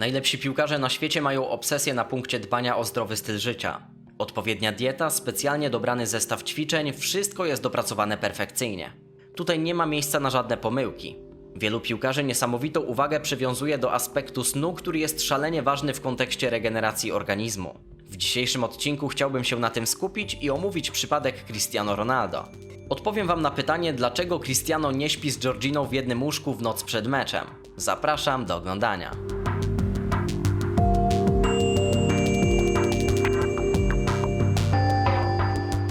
Najlepsi piłkarze na świecie mają obsesję na punkcie dbania o zdrowy styl życia. Odpowiednia dieta, specjalnie dobrany zestaw ćwiczeń, wszystko jest dopracowane perfekcyjnie. Tutaj nie ma miejsca na żadne pomyłki. Wielu piłkarzy niesamowitą uwagę przywiązuje do aspektu snu, który jest szalenie ważny w kontekście regeneracji organizmu. W dzisiejszym odcinku chciałbym się na tym skupić i omówić przypadek Cristiano Ronaldo. Odpowiem Wam na pytanie, dlaczego Cristiano nie śpi z Georginą w jednym łóżku w noc przed meczem. Zapraszam do oglądania.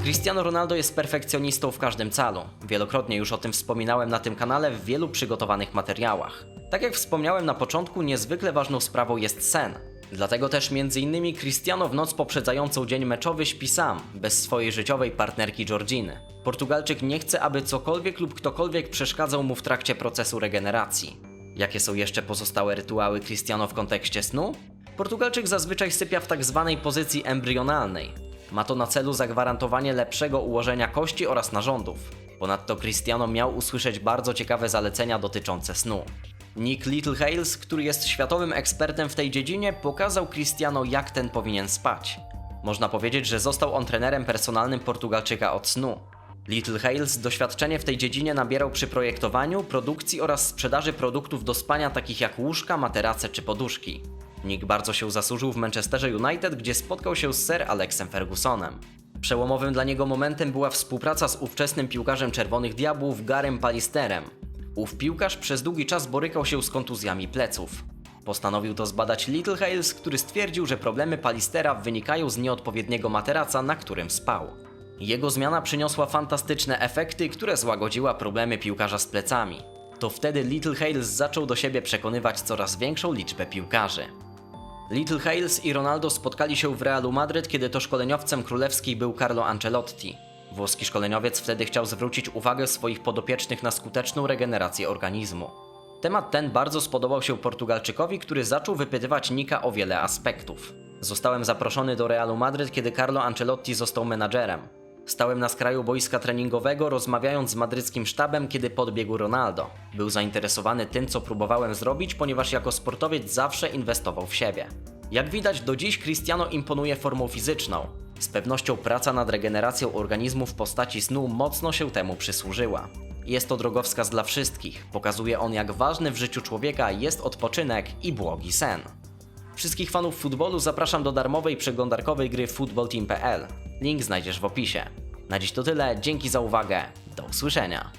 Cristiano Ronaldo jest perfekcjonistą w każdym calu. Wielokrotnie już o tym wspominałem na tym kanale w wielu przygotowanych materiałach. Tak jak wspomniałem na początku, niezwykle ważną sprawą jest sen. Dlatego też m.in. Cristiano w noc poprzedzającą dzień meczowy śpi sam, bez swojej życiowej partnerki Georginy. Portugalczyk nie chce, aby cokolwiek lub ktokolwiek przeszkadzał mu w trakcie procesu regeneracji. Jakie są jeszcze pozostałe rytuały Cristiano w kontekście snu? Portugalczyk zazwyczaj sypia w tak zwanej pozycji embrionalnej, ma to na celu zagwarantowanie lepszego ułożenia kości oraz narządów. Ponadto Cristiano miał usłyszeć bardzo ciekawe zalecenia dotyczące snu. Nick Littlehales, który jest światowym ekspertem w tej dziedzinie, pokazał Cristiano jak ten powinien spać. Można powiedzieć, że został on trenerem personalnym Portugalczyka od snu. Littlehales doświadczenie w tej dziedzinie nabierał przy projektowaniu, produkcji oraz sprzedaży produktów do spania takich jak łóżka, materace czy poduszki. Nick bardzo się zasłużył w Manchesterze United, gdzie spotkał się z Sir Alexem Fergusonem. Przełomowym dla niego momentem była współpraca z ówczesnym piłkarzem Czerwonych Diabłów Garym Palisterem. Ów piłkarz przez długi czas borykał się z kontuzjami pleców. Postanowił to zbadać Little Hales, który stwierdził, że problemy Palistera wynikają z nieodpowiedniego materaca, na którym spał. Jego zmiana przyniosła fantastyczne efekty, które złagodziła problemy piłkarza z plecami. To wtedy Little Hales zaczął do siebie przekonywać coraz większą liczbę piłkarzy. Little Hales i Ronaldo spotkali się w Realu Madryt, kiedy to szkoleniowcem królewskiej był Carlo Ancelotti. Włoski szkoleniowiec wtedy chciał zwrócić uwagę swoich podopiecznych na skuteczną regenerację organizmu. Temat ten bardzo spodobał się Portugalczykowi, który zaczął wypytywać Nika o wiele aspektów. Zostałem zaproszony do Realu Madryt, kiedy Carlo Ancelotti został menadżerem. Stałem na skraju boiska treningowego, rozmawiając z madryckim sztabem, kiedy podbiegł Ronaldo. Był zainteresowany tym, co próbowałem zrobić, ponieważ jako sportowiec zawsze inwestował w siebie. Jak widać, do dziś Cristiano imponuje formą fizyczną. Z pewnością praca nad regeneracją organizmu w postaci snu mocno się temu przysłużyła. Jest to drogowskaz dla wszystkich. Pokazuje on, jak ważny w życiu człowieka jest odpoczynek i błogi sen. Wszystkich fanów futbolu zapraszam do darmowej przeglądarkowej gry footballteam.pl. Link znajdziesz w opisie. Na dziś to tyle, dzięki za uwagę, do usłyszenia.